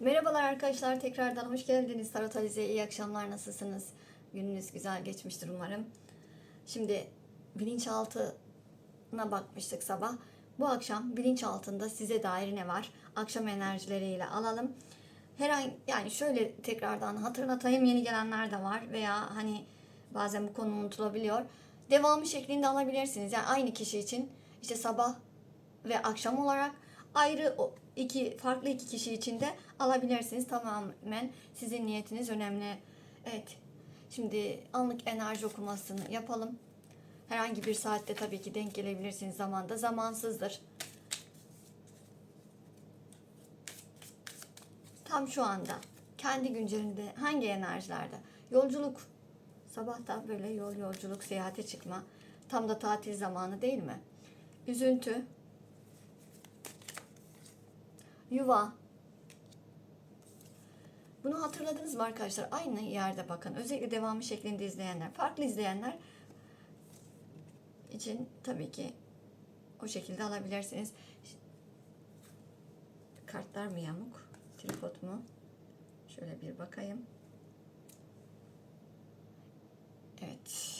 Merhabalar arkadaşlar tekrardan hoş geldiniz Tarot Alize'ye iyi akşamlar nasılsınız? Gününüz güzel geçmiştir umarım. Şimdi bilinçaltına bakmıştık sabah. Bu akşam bilinçaltında size dair ne var? Akşam enerjileriyle alalım. Her an yani şöyle tekrardan hatırlatayım yeni gelenler de var veya hani bazen bu konu unutulabiliyor. Devamı şeklinde alabilirsiniz. Yani aynı kişi için işte sabah ve akşam olarak ayrı iki farklı iki kişi için de alabilirsiniz. Tamamen sizin niyetiniz önemli. Evet. Şimdi anlık enerji okumasını yapalım. Herhangi bir saatte tabii ki denk gelebilirsiniz zamanda. Zamansızdır. Tam şu anda kendi güncelinde hangi enerjilerde? Yolculuk. Sabahta böyle yol yolculuk, seyahate çıkma. Tam da tatil zamanı değil mi? Üzüntü, yuva. Bunu hatırladınız mı arkadaşlar? Aynı yerde bakın. Özellikle devamı şeklinde izleyenler, farklı izleyenler için tabii ki o şekilde alabilirsiniz. Kartlar mı yamuk? Tripod mu? Şöyle bir bakayım. Evet.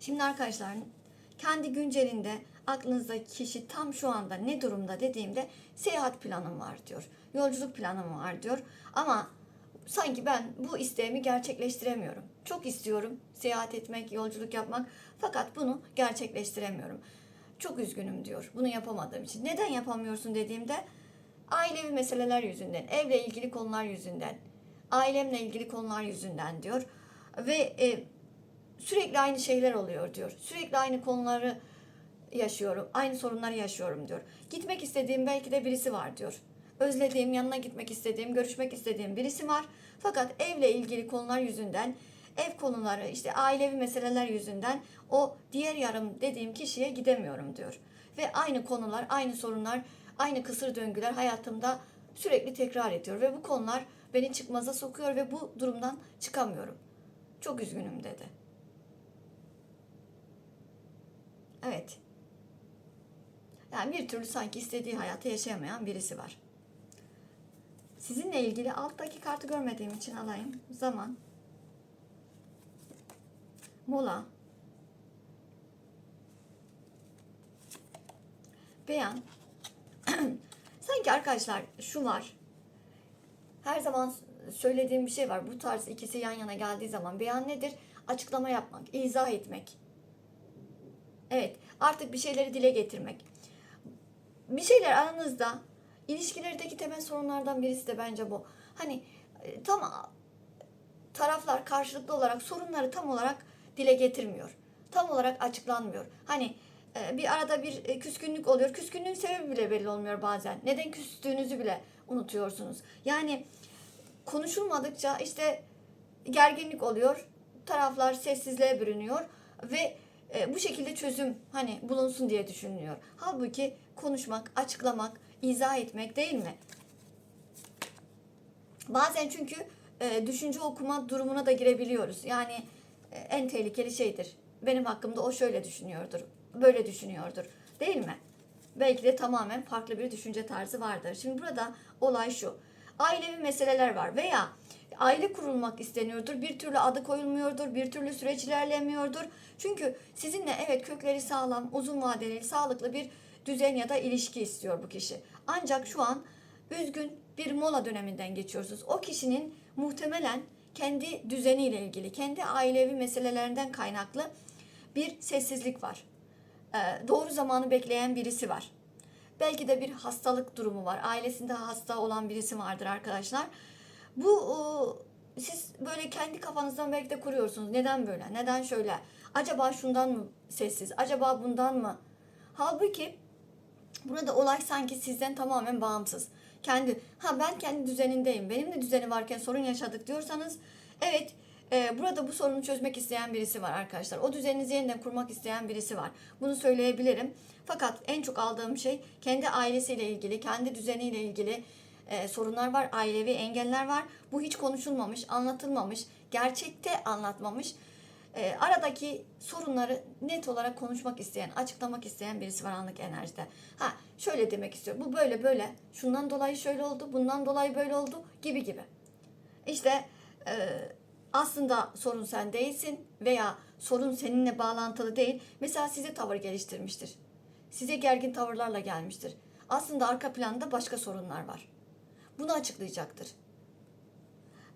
Şimdi arkadaşlar kendi güncelinde aklınızdaki kişi tam şu anda ne durumda dediğimde seyahat planım var diyor. Yolculuk planım var diyor. Ama sanki ben bu isteğimi gerçekleştiremiyorum. Çok istiyorum seyahat etmek, yolculuk yapmak fakat bunu gerçekleştiremiyorum. Çok üzgünüm diyor bunu yapamadığım için. Neden yapamıyorsun dediğimde ailevi meseleler yüzünden, evle ilgili konular yüzünden, ailemle ilgili konular yüzünden diyor. Ve e, sürekli aynı şeyler oluyor diyor. Sürekli aynı konuları yaşıyorum. Aynı sorunları yaşıyorum diyor. Gitmek istediğim belki de birisi var diyor. Özlediğim, yanına gitmek istediğim, görüşmek istediğim birisi var. Fakat evle ilgili konular yüzünden, ev konuları, işte ailevi meseleler yüzünden o diğer yarım dediğim kişiye gidemiyorum diyor. Ve aynı konular, aynı sorunlar, aynı kısır döngüler hayatımda sürekli tekrar ediyor. Ve bu konular beni çıkmaza sokuyor ve bu durumdan çıkamıyorum. Çok üzgünüm dedi. Evet. Yani bir türlü sanki istediği hayatı yaşayamayan birisi var. Sizinle ilgili alttaki kartı görmediğim için alayım. Zaman. Mola. Beyan. sanki arkadaşlar şu var. Her zaman söylediğim bir şey var. Bu tarz ikisi yan yana geldiği zaman beyan nedir? Açıklama yapmak, izah etmek. Evet, artık bir şeyleri dile getirmek. Bir şeyler aranızda ilişkilerdeki temel sorunlardan birisi de bence bu. Hani e, tam taraflar karşılıklı olarak sorunları tam olarak dile getirmiyor. Tam olarak açıklanmıyor. Hani e, bir arada bir e, küskünlük oluyor. Küskünlüğün sebebi bile belli olmuyor bazen. Neden küstüğünüzü bile unutuyorsunuz. Yani konuşulmadıkça işte gerginlik oluyor. Taraflar sessizliğe bürünüyor ve e, bu şekilde çözüm hani bulunsun diye düşünülüyor. Halbuki konuşmak, açıklamak, izah etmek değil mi? Bazen çünkü e, düşünce okuma durumuna da girebiliyoruz. Yani e, en tehlikeli şeydir. Benim hakkımda o şöyle düşünüyordur, böyle düşünüyordur. Değil mi? Belki de tamamen farklı bir düşünce tarzı vardır. Şimdi burada olay şu. Ailevi meseleler var veya aile kurulmak isteniyordur. Bir türlü adı koyulmuyordur. Bir türlü süreç ilerlemiyordur. Çünkü sizinle evet kökleri sağlam, uzun vadeli, sağlıklı bir düzen ya da ilişki istiyor bu kişi. Ancak şu an üzgün bir mola döneminden geçiyorsunuz. O kişinin muhtemelen kendi düzeniyle ilgili, kendi ailevi meselelerinden kaynaklı bir sessizlik var. Ee, doğru zamanı bekleyen birisi var. Belki de bir hastalık durumu var. Ailesinde hasta olan birisi vardır arkadaşlar. Bu e, siz böyle kendi kafanızdan belki de kuruyorsunuz. Neden böyle? Neden şöyle? Acaba şundan mı sessiz? Acaba bundan mı? Halbuki burada olay sanki sizden tamamen bağımsız. Kendi ha ben kendi düzenindeyim. Benim de düzeni varken sorun yaşadık diyorsanız evet e, burada bu sorunu çözmek isteyen birisi var arkadaşlar. O düzeninizi yeniden kurmak isteyen birisi var. Bunu söyleyebilirim. Fakat en çok aldığım şey kendi ailesiyle ilgili, kendi düzeniyle ilgili e, sorunlar var, ailevi engeller var. Bu hiç konuşulmamış, anlatılmamış, gerçekte anlatmamış. e, aradaki sorunları net olarak konuşmak isteyen, açıklamak isteyen birisi var anlık enerjide. Ha şöyle demek istiyor. Bu böyle böyle. Şundan dolayı şöyle oldu. Bundan dolayı böyle oldu gibi gibi. İşte e, aslında sorun sen değilsin veya sorun seninle bağlantılı değil. Mesela size tavır geliştirmiştir. Size gergin tavırlarla gelmiştir. Aslında arka planda başka sorunlar var. Bunu açıklayacaktır.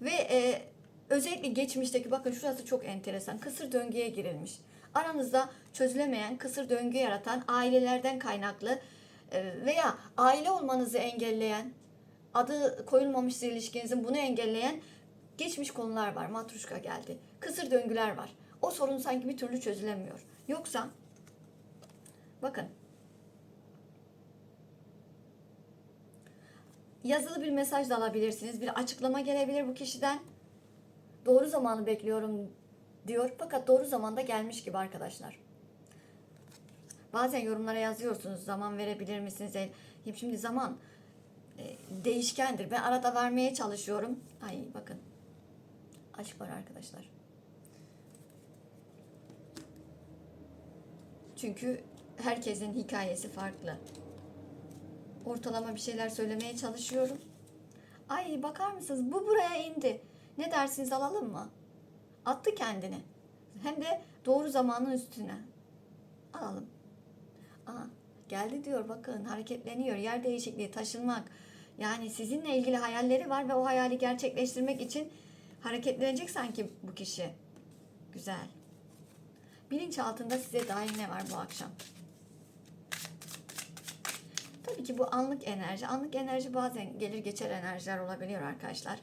Ve e, özellikle geçmişteki bakın şurası çok enteresan. Kısır döngüye girilmiş. Aranızda çözülemeyen kısır döngü yaratan ailelerden kaynaklı e, veya aile olmanızı engelleyen adı koyulmamış ilişkinizin bunu engelleyen geçmiş konular var. Matruşka geldi. Kısır döngüler var. O sorun sanki bir türlü çözülemiyor. Yoksa bakın yazılı bir mesaj da alabilirsiniz. Bir açıklama gelebilir bu kişiden. Doğru zamanı bekliyorum diyor. Fakat doğru zamanda gelmiş gibi arkadaşlar. Bazen yorumlara yazıyorsunuz. Zaman verebilir misiniz? E, Şimdi zaman e, değişkendir. Ben arada vermeye çalışıyorum. Ay bakın. Aşk var arkadaşlar. Çünkü herkesin hikayesi farklı. Ortalama bir şeyler söylemeye çalışıyorum. Ay bakar mısınız? Bu buraya indi. Ne dersiniz alalım mı? Attı kendini. Hem de doğru zamanın üstüne. Alalım. Aa, geldi diyor bakın hareketleniyor. Yer değişikliği, taşınmak. Yani sizinle ilgili hayalleri var ve o hayali gerçekleştirmek için hareketlenecek sanki bu kişi. Güzel. Bilinç altında size dair ne var bu akşam? Tabii ki bu anlık enerji. Anlık enerji bazen gelir geçer enerjiler olabiliyor arkadaşlar.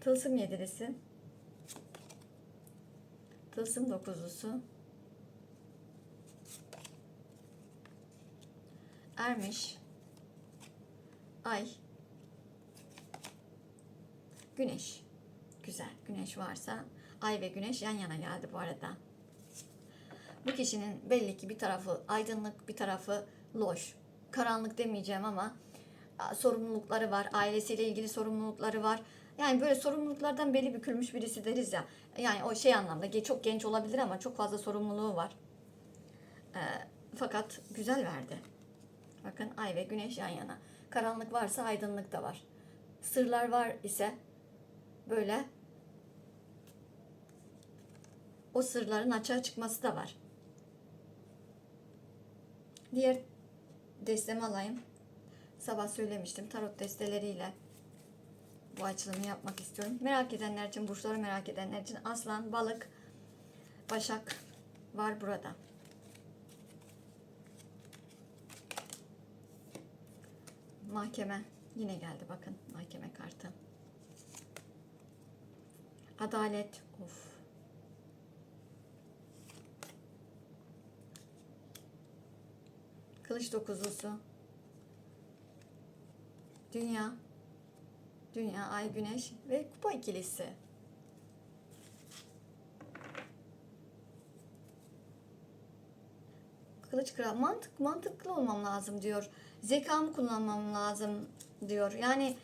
Tılsım yedilisi. Tılsım dokuzlusu. Ermiş. Ay. Güneş. Güzel. Güneş varsa ay ve güneş yan yana geldi bu arada. Bu kişinin belli ki bir tarafı aydınlık, bir tarafı loş. Karanlık demeyeceğim ama sorumlulukları var. Ailesiyle ilgili sorumlulukları var. Yani böyle sorumluluklardan belli bükülmüş birisi deriz ya. Yani o şey anlamda çok genç olabilir ama çok fazla sorumluluğu var. Ee, fakat güzel verdi. Bakın ay ve güneş yan yana. Karanlık varsa aydınlık da var. Sırlar var ise böyle o sırların açığa çıkması da var. Diğer destemi alayım. Sabah söylemiştim tarot desteleriyle bu açılımı yapmak istiyorum. Merak edenler için, burçları merak edenler için aslan, balık, başak var burada. Mahkeme yine geldi bakın mahkeme kartı. Adalet. Of. Kılıç dokuzlusu. Dünya. Dünya, ay, güneş ve kupa ikilisi. Kılıç kral. Mantık, mantıklı olmam lazım diyor. Zekamı kullanmam lazım diyor. Yani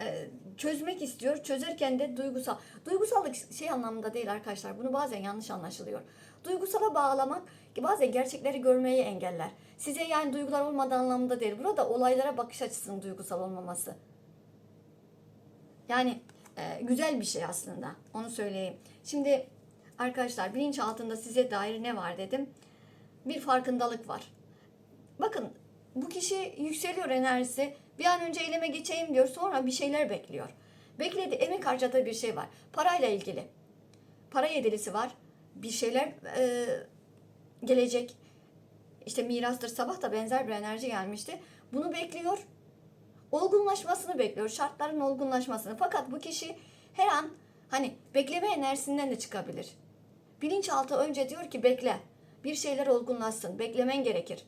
e, çözmek istiyor. Çözerken de duygusal. Duygusallık şey anlamında değil arkadaşlar. Bunu bazen yanlış anlaşılıyor. Duygusala bağlamak bazen gerçekleri görmeyi engeller. Size yani duygular olmadığı anlamında değil. Burada olaylara bakış açısının duygusal olmaması. Yani e, güzel bir şey aslında. Onu söyleyeyim. Şimdi arkadaşlar bilinç altında size dair ne var dedim. Bir farkındalık var. Bakın bu kişi yükseliyor enerjisi. Bir an önce eyleme geçeyim diyor. Sonra bir şeyler bekliyor. Bekledi, emek harcadığı bir şey var. Parayla ilgili. Para yedilisi var. Bir şeyler e, gelecek. İşte mirastır. Sabah da benzer bir enerji gelmişti. Bunu bekliyor. Olgunlaşmasını bekliyor. Şartların olgunlaşmasını. Fakat bu kişi her an hani bekleme enerjisinden de çıkabilir. Bilinçaltı önce diyor ki bekle. Bir şeyler olgunlaşsın. Beklemen gerekir.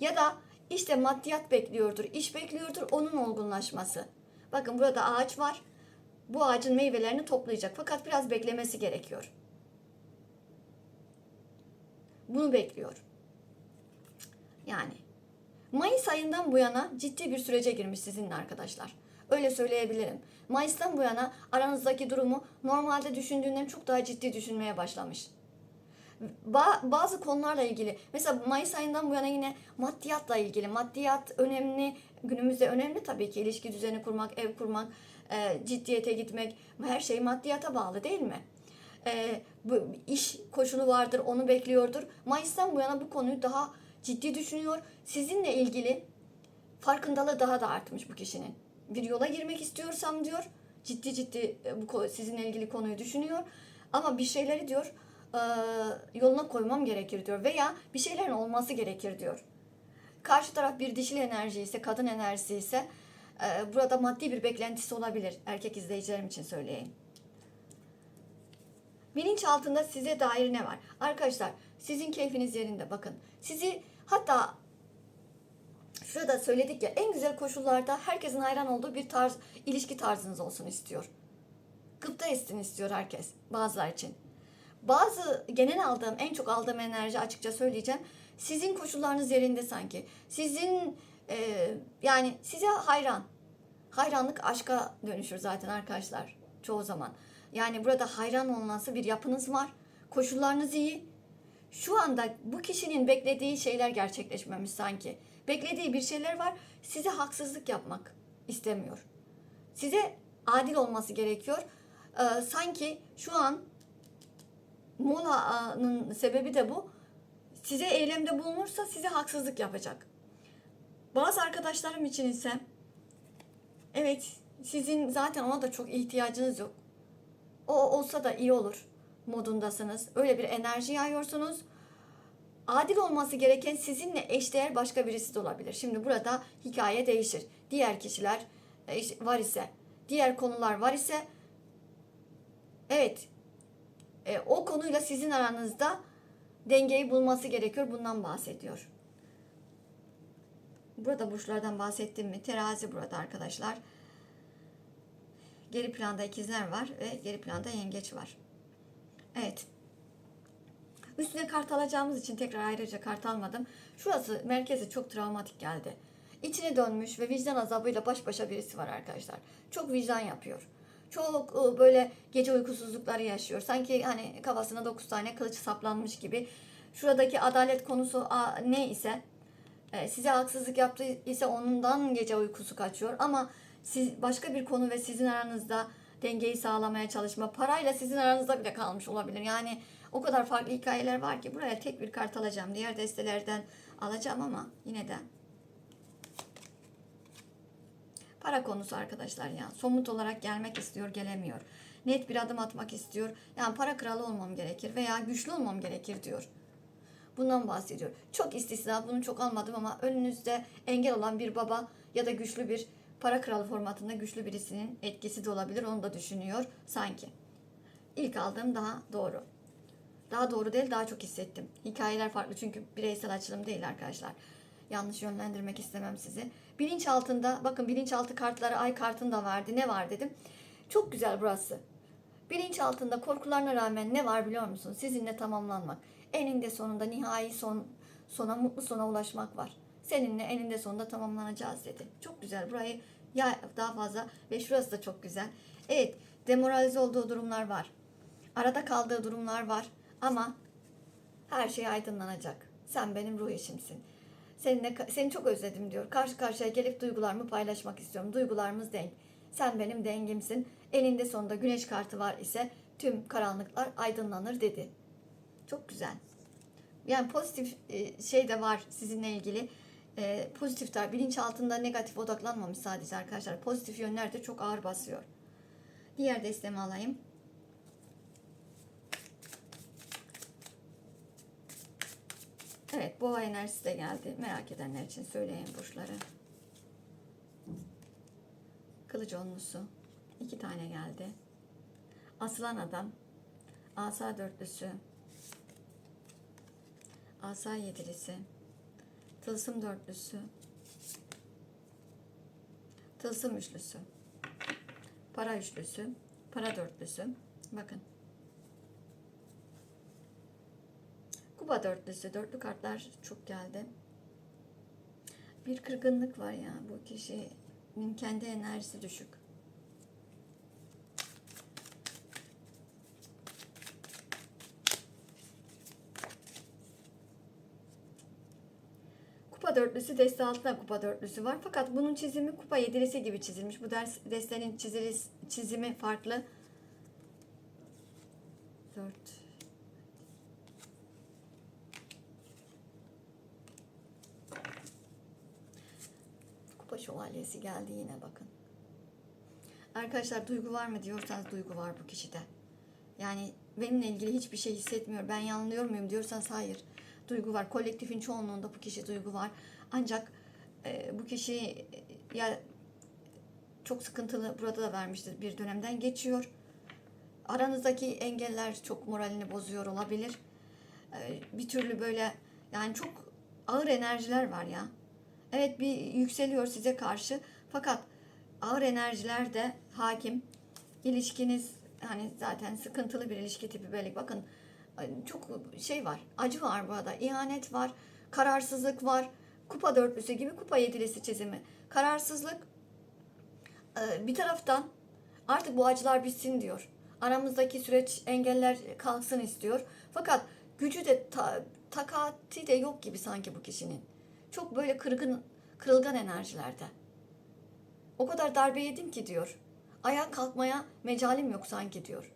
Ya da işte maddiyat bekliyordur, iş bekliyordur onun olgunlaşması. Bakın burada ağaç var. Bu ağacın meyvelerini toplayacak fakat biraz beklemesi gerekiyor. Bunu bekliyor. Yani Mayıs ayından bu yana ciddi bir sürece girmiş sizinle arkadaşlar. Öyle söyleyebilirim. Mayıs'tan bu yana aranızdaki durumu normalde düşündüğünden çok daha ciddi düşünmeye başlamış. Ba- bazı konularla ilgili mesela Mayıs ayından bu yana yine maddiyatla ilgili maddiyat önemli günümüzde önemli tabii ki ilişki düzeni kurmak ev kurmak e, ciddiyete gitmek her şey maddiyata bağlı değil mi? E, iş koşulu vardır onu bekliyordur. Mayıs'tan bu yana bu konuyu daha ciddi düşünüyor. Sizinle ilgili farkındalığı daha da artmış bu kişinin. Bir yola girmek istiyorsam diyor ciddi ciddi e, bu sizinle ilgili konuyu düşünüyor. Ama bir şeyleri diyor e, yoluna koymam gerekir diyor veya bir şeylerin olması gerekir diyor. Karşı taraf bir dişil enerji ise, kadın enerjisi ise e, burada maddi bir beklentisi olabilir. Erkek izleyicilerim için söyleyeyim. Bilinç altında size dair ne var? Arkadaşlar sizin keyfiniz yerinde bakın. Sizi hatta şurada söyledik ya en güzel koşullarda herkesin hayran olduğu bir tarz ilişki tarzınız olsun istiyor. Gıpta etsin istiyor herkes bazılar için. Bazı genel aldığım en çok aldığım enerji açıkça söyleyeceğim. Sizin koşullarınız yerinde sanki. Sizin e, yani size hayran. Hayranlık aşka dönüşür zaten arkadaşlar çoğu zaman. Yani burada hayran olması bir yapınız var. Koşullarınız iyi. Şu anda bu kişinin beklediği şeyler gerçekleşmemiş sanki. Beklediği bir şeyler var. Size haksızlık yapmak istemiyor. Size adil olması gerekiyor. Ee, sanki şu an molanın sebebi de bu. Size eylemde bulunursa size haksızlık yapacak. Bazı arkadaşlarım için ise evet sizin zaten ona da çok ihtiyacınız yok. O olsa da iyi olur modundasınız. Öyle bir enerji yayıyorsunuz. Adil olması gereken sizinle eşdeğer başka birisi de olabilir. Şimdi burada hikaye değişir. Diğer kişiler e, var ise, diğer konular var ise evet e, o konuyla sizin aranızda dengeyi bulması gerekiyor. Bundan bahsediyor. Burada burçlardan bahsettim mi? Terazi burada arkadaşlar. Geri planda ikizler var ve geri planda yengeç var. Evet. Üstüne kart alacağımız için tekrar ayrıca kart almadım. Şurası merkezi çok travmatik geldi. İçine dönmüş ve vicdan azabıyla baş başa birisi var arkadaşlar. Çok vicdan yapıyor. Çok ıı, böyle gece uykusuzlukları yaşıyor. Sanki hani kafasına 9 tane kılıç saplanmış gibi. Şuradaki adalet konusu ne ise e, size haksızlık yaptı ise ondan gece uykusu kaçıyor. Ama siz başka bir konu ve sizin aranızda dengeyi sağlamaya çalışma parayla sizin aranızda bile kalmış olabilir. Yani o kadar farklı hikayeler var ki buraya tek bir kart alacağım. Diğer destelerden alacağım ama yine de para konusu arkadaşlar ya. Somut olarak gelmek istiyor, gelemiyor. Net bir adım atmak istiyor. Yani para kralı olmam gerekir veya güçlü olmam gerekir diyor. Bundan bahsediyor. Çok istisna, bunu çok almadım ama önünüzde engel olan bir baba ya da güçlü bir para kralı formatında güçlü birisinin etkisi de olabilir. Onu da düşünüyor sanki. İlk aldığım daha doğru. Daha doğru değil, daha çok hissettim. Hikayeler farklı çünkü bireysel açılım değil arkadaşlar. Yanlış yönlendirmek istemem sizi. Bilinç altında, bakın bilinçaltı kartları ay kartında vardı. Ne var dedim. Çok güzel burası. Bilinç altında korkularına rağmen ne var biliyor musun? Sizinle tamamlanmak. Eninde sonunda nihai son sona mutlu sona ulaşmak var. Seninle eninde sonunda tamamlanacağız dedi. Çok güzel. Burayı ya daha fazla ve şurası da çok güzel. Evet, demoralize olduğu durumlar var. Arada kaldığı durumlar var ama her şey aydınlanacak. Sen benim ruh eşimsin. Seninle, seni çok özledim diyor. Karşı karşıya gelip duygularımı paylaşmak istiyorum. Duygularımız denk. Sen benim dengimsin. Elinde sonunda güneş kartı var ise tüm karanlıklar aydınlanır dedi. Çok güzel. Yani pozitif e, şey de var sizinle ilgili. E, pozitif tar bilinç altında negatif odaklanmamış sadece arkadaşlar. Pozitif yönler de çok ağır basıyor. Diğer destemi alayım. Evet boğa enerjisi de geldi. Merak edenler için söyleyeyim burçları. Kılıç onlusu. iki tane geldi. Aslan adam. Asa dörtlüsü. Asa yedilisi. Tılsım dörtlüsü. Tılsım üçlüsü. Para üçlüsü. Para dörtlüsü. Bakın. Kuba dörtlüsü. Dörtlü kartlar çok geldi. Bir kırgınlık var ya bu kişi kendi enerjisi düşük. Kupa dörtlüsü deste altında kupa dörtlüsü var. Fakat bunun çizimi kupa yedilisi gibi çizilmiş. Bu ders, destenin çizilis, çizimi farklı. Dört. Kupa şövalyesi geldi yine bakın. Arkadaşlar duygu var mı diyorsanız duygu var bu kişide. Yani benimle ilgili hiçbir şey hissetmiyor. Ben yanılıyor muyum diyorsanız hayır. Duygu var. Kolektifin çoğunluğunda bu kişi duygu var. Ancak e, bu kişi ya çok sıkıntılı burada da vermiştir bir dönemden geçiyor. Aranızdaki engeller çok moralini bozuyor olabilir. E, bir türlü böyle yani çok ağır enerjiler var ya. Evet bir yükseliyor size karşı fakat ağır enerjiler de hakim. İlişkiniz hani zaten sıkıntılı bir ilişki tipi belli. Bakın çok şey var. Acı var burada. ihanet var. Kararsızlık var. Kupa dörtlüsü gibi kupa yedilisi çizimi. Kararsızlık e, bir taraftan artık bu acılar bitsin diyor. Aramızdaki süreç engeller kalksın istiyor. Fakat gücü de ta, takati de yok gibi sanki bu kişinin. Çok böyle kırgın, kırılgan enerjilerde. O kadar darbe yedim ki diyor. Ayağa kalkmaya mecalim yok sanki diyor.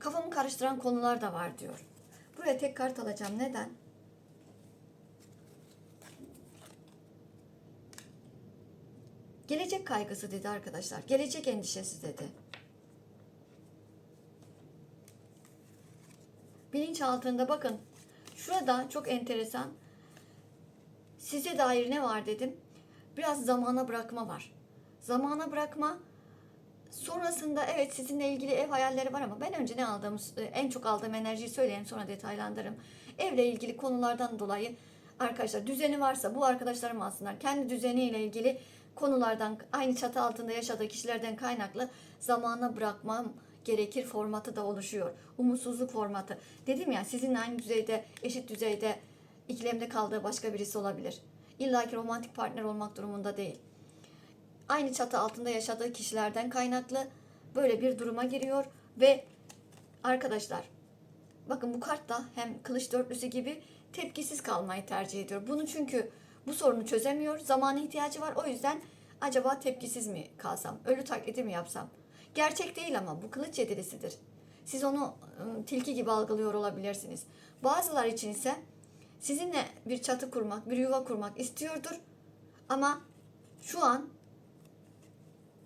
Kafamı karıştıran konular da var diyor. Buraya tek kart alacağım. Neden? Gelecek kaygısı dedi arkadaşlar. Gelecek endişesi dedi. Bilinç altında bakın. Şurada çok enteresan. Size dair ne var dedim. Biraz zamana bırakma var. Zamana bırakma. Sonrasında evet sizinle ilgili ev hayalleri var ama ben önce ne aldığım, en çok aldığım enerjiyi söyleyeyim sonra detaylandırırım. Evle ilgili konulardan dolayı arkadaşlar düzeni varsa bu arkadaşlarım alsınlar. Kendi düzeniyle ilgili konulardan aynı çatı altında yaşadığı kişilerden kaynaklı zamana bırakmam gerekir formatı da oluşuyor. Umutsuzluk formatı. Dedim ya sizinle aynı düzeyde, eşit düzeyde ikilemde kaldığı başka birisi olabilir. İlla ki romantik partner olmak durumunda değil. Aynı çatı altında yaşadığı kişilerden kaynaklı böyle bir duruma giriyor ve arkadaşlar bakın bu kart da hem kılıç dörtlüsü gibi tepkisiz kalmayı tercih ediyor. Bunu çünkü bu sorunu çözemiyor. Zamana ihtiyacı var. O yüzden acaba tepkisiz mi kalsam? Ölü taklidi mi yapsam? Gerçek değil ama bu kılıç yedilisidir. Siz onu ıı, tilki gibi algılıyor olabilirsiniz. Bazılar için ise sizinle bir çatı kurmak, bir yuva kurmak istiyordur. Ama şu an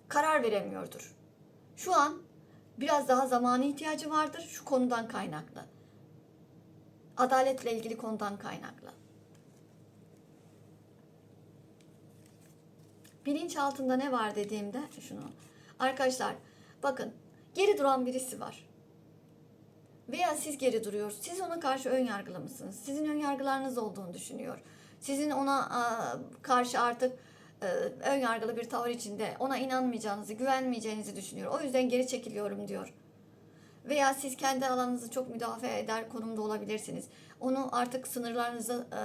karar veremiyordur. Şu an biraz daha zamana ihtiyacı vardır şu konudan kaynaklı. Adaletle ilgili konudan kaynaklı. Bilinç altında ne var dediğimde şunu. Arkadaşlar bakın geri duran birisi var. Veya siz geri duruyorsunuz. Siz ona karşı ön yargılı mısınız? Sizin ön yargılarınız olduğunu düşünüyor. Sizin ona karşı artık ön yargılı bir tavır içinde ona inanmayacağınızı, güvenmeyeceğinizi düşünüyor. O yüzden geri çekiliyorum diyor. Veya siz kendi alanınızı çok müdafaa eder konumda olabilirsiniz. Onu artık sınırlarınızı e,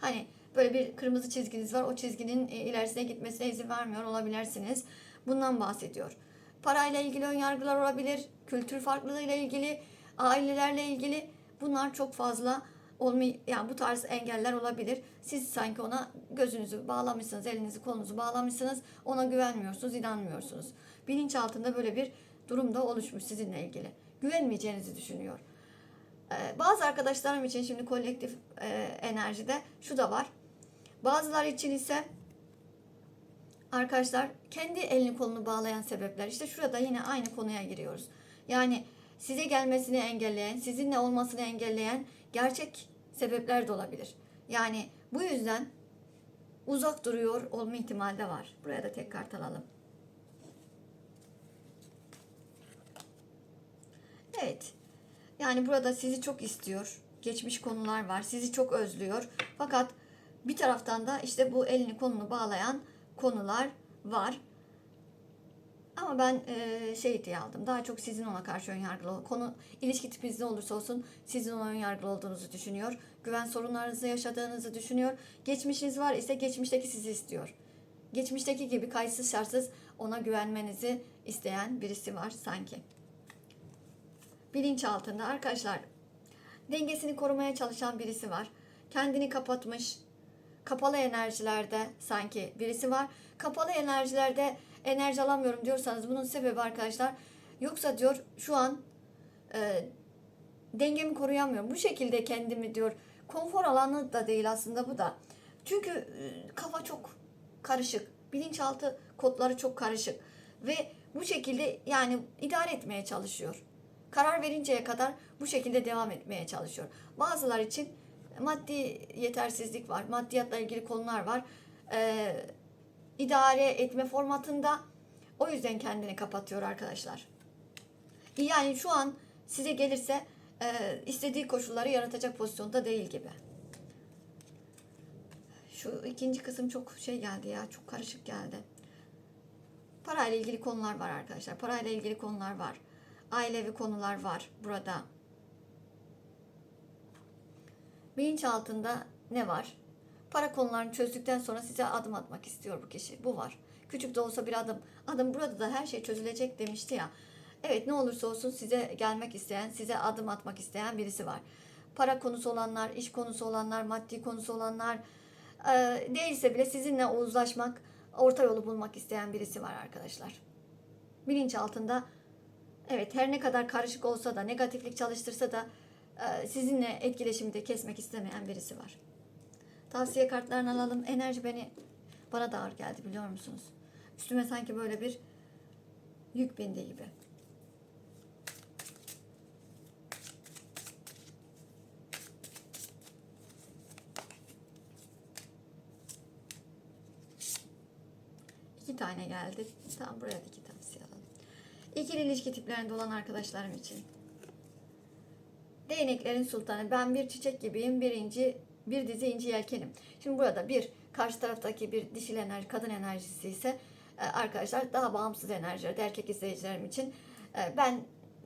hani böyle bir kırmızı çizginiz var. O çizginin e, ilerisine gitmesine izin vermiyor olabilirsiniz. Bundan bahsediyor. Parayla ilgili ön yargılar olabilir. Kültür farklılığıyla ilgili, ailelerle ilgili bunlar çok fazla olmay yani bu tarz engeller olabilir. Siz sanki ona gözünüzü bağlamışsınız, elinizi kolunuzu bağlamışsınız. Ona güvenmiyorsunuz, inanmıyorsunuz. Bilinç altında böyle bir durumda oluşmuş sizinle ilgili. Güvenmeyeceğinizi düşünüyor. Ee, bazı arkadaşlarım için şimdi kolektif e, enerjide şu da var. Bazıları için ise arkadaşlar kendi elini kolunu bağlayan sebepler. İşte şurada yine aynı konuya giriyoruz. Yani size gelmesini engelleyen, sizinle olmasını engelleyen gerçek sebepler de olabilir. Yani bu yüzden uzak duruyor olma ihtimali de var. Buraya da tek kart alalım. Evet. Yani burada sizi çok istiyor. Geçmiş konular var. Sizi çok özlüyor. Fakat bir taraftan da işte bu elini kolunu bağlayan konular var. Ama ben e, şey diye aldım. Daha çok sizin ona karşı önyargılı konu ilişki tipiniz ne olursa olsun sizin ona önyargılı olduğunuzu düşünüyor. Güven sorunlarınızı yaşadığınızı düşünüyor. Geçmişiniz var ise geçmişteki sizi istiyor. geçmişteki gibi kayıtsız şartsız ona güvenmenizi isteyen birisi var sanki. Bilinç altında arkadaşlar dengesini korumaya çalışan birisi var. Kendini kapatmış, kapalı enerjilerde sanki birisi var. Kapalı enerjilerde enerji alamıyorum diyorsanız bunun sebebi arkadaşlar yoksa diyor şu an e, dengemi koruyamıyorum. Bu şekilde kendimi diyor konfor alanı da değil aslında bu da. Çünkü e, kafa çok karışık. Bilinçaltı kodları çok karışık. Ve bu şekilde yani idare etmeye çalışıyor. Karar verinceye kadar bu şekilde devam etmeye çalışıyor. Bazılar için maddi yetersizlik var. Maddiyatla ilgili konular var. Ee, idare etme formatında o yüzden kendini kapatıyor arkadaşlar. Yani şu an size gelirse e, istediği koşulları yaratacak pozisyonda değil gibi. Şu ikinci kısım çok şey geldi ya, çok karışık geldi. Parayla ilgili konular var arkadaşlar. Parayla ilgili konular var. Ailevi konular var burada. Bilinç altında ne var? Para konularını çözdükten sonra size adım atmak istiyor bu kişi. Bu var. Küçük de olsa bir adım. Adım burada da her şey çözülecek demişti ya. Evet ne olursa olsun size gelmek isteyen, size adım atmak isteyen birisi var. Para konusu olanlar, iş konusu olanlar, maddi konusu olanlar, e, değilse bile sizinle uzlaşmak, orta yolu bulmak isteyen birisi var arkadaşlar. Bilinç altında evet her ne kadar karışık olsa da, negatiflik çalıştırsa da e, sizinle etkileşimi de kesmek istemeyen birisi var. Tavsiye kartlarını alalım. Enerji beni bana da ağır geldi biliyor musunuz? Üstüme sanki böyle bir yük bindi gibi. İki tane geldi. Tamam buraya da iki tavsiye alalım. İkili ilişki tiplerinde olan arkadaşlarım için. Değneklerin sultanı. Ben bir çiçek gibiyim. Birinci bir dizi inci yelkenim. Şimdi burada bir karşı taraftaki bir dişil enerji, kadın enerjisi ise e, arkadaşlar daha bağımsız enerjilerde erkek izleyicilerim için e, ben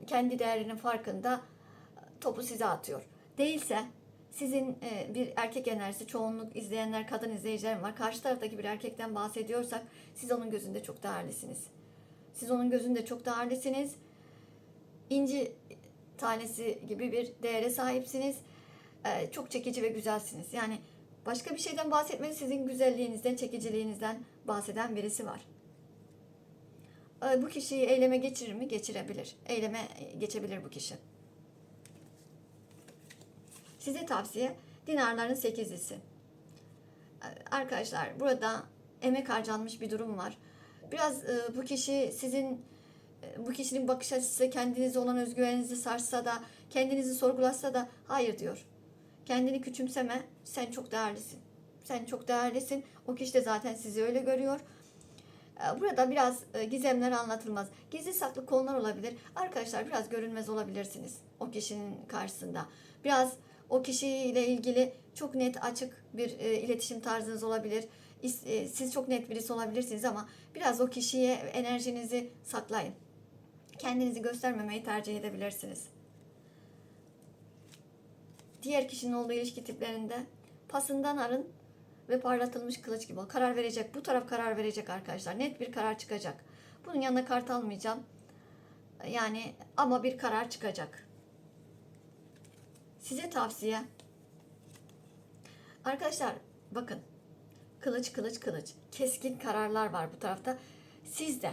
kendi değerinin farkında e, topu size atıyor. Değilse sizin bir erkek enerjisi çoğunluk izleyenler kadın izleyicilerim var. Karşı taraftaki bir erkekten bahsediyorsak siz onun gözünde çok değerlisiniz. Siz onun gözünde çok değerlisiniz. İnci tanesi gibi bir değere sahipsiniz. Ee, çok çekici ve güzelsiniz. Yani başka bir şeyden bahsetmedi sizin güzelliğinizden, çekiciliğinizden bahseden birisi var. Ee, bu kişiyi eyleme geçirir mi? Geçirebilir. Eyleme geçebilir bu kişi. Size tavsiye dinarların sekizlisi. Ee, Arkadaşlar burada emek harcanmış bir durum var. Biraz e, bu kişi sizin e, bu kişinin bakış açısı kendinize olan özgüveninizi sarsa da kendinizi sorgulatsa da hayır diyor. Kendini küçümseme. Sen çok değerlisin. Sen çok değerlisin. O kişi de zaten sizi öyle görüyor. Ee, Burada biraz e, gizemler anlatılmaz. Gizli saklı konular olabilir. Arkadaşlar biraz görünmez olabilirsiniz o kişinin karşısında. Biraz o kişiyle ilgili çok net açık bir e, iletişim tarzınız olabilir. E, Siz çok net birisi olabilirsiniz ama biraz o kişiye enerjinizi saklayın. Kendinizi göstermemeyi tercih edebilirsiniz diğer kişinin olduğu ilişki tiplerinde pasından arın ve parlatılmış kılıç gibi ol. Karar verecek. Bu taraf karar verecek arkadaşlar. Net bir karar çıkacak. Bunun yanına kart almayacağım. Yani ama bir karar çıkacak. Size tavsiye. Arkadaşlar bakın. Kılıç kılıç kılıç. Keskin kararlar var bu tarafta. Sizde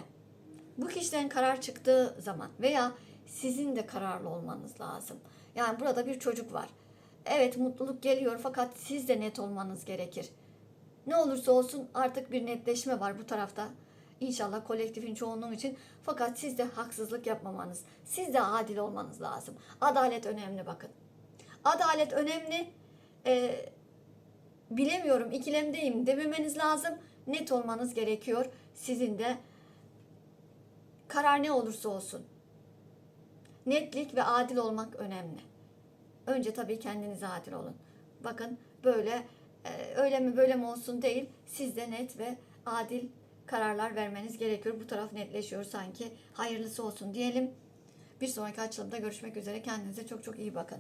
bu kişiden karar çıktığı zaman veya sizin de kararlı olmanız lazım. Yani burada bir çocuk var. Evet mutluluk geliyor fakat siz de net olmanız gerekir. Ne olursa olsun artık bir netleşme var bu tarafta. İnşallah kolektifin çoğunluğu için. Fakat siz de haksızlık yapmamanız, siz de adil olmanız lazım. Adalet önemli bakın. Adalet önemli. Ee, bilemiyorum ikilemdeyim dememeniz lazım. Net olmanız gerekiyor. Sizin de karar ne olursa olsun. Netlik ve adil olmak önemli. Önce tabii kendinize adil olun. Bakın böyle e, öyle mi böyle mi olsun değil. Siz de net ve adil kararlar vermeniz gerekiyor. Bu taraf netleşiyor sanki. Hayırlısı olsun diyelim. Bir sonraki açılımda görüşmek üzere. Kendinize çok çok iyi bakın.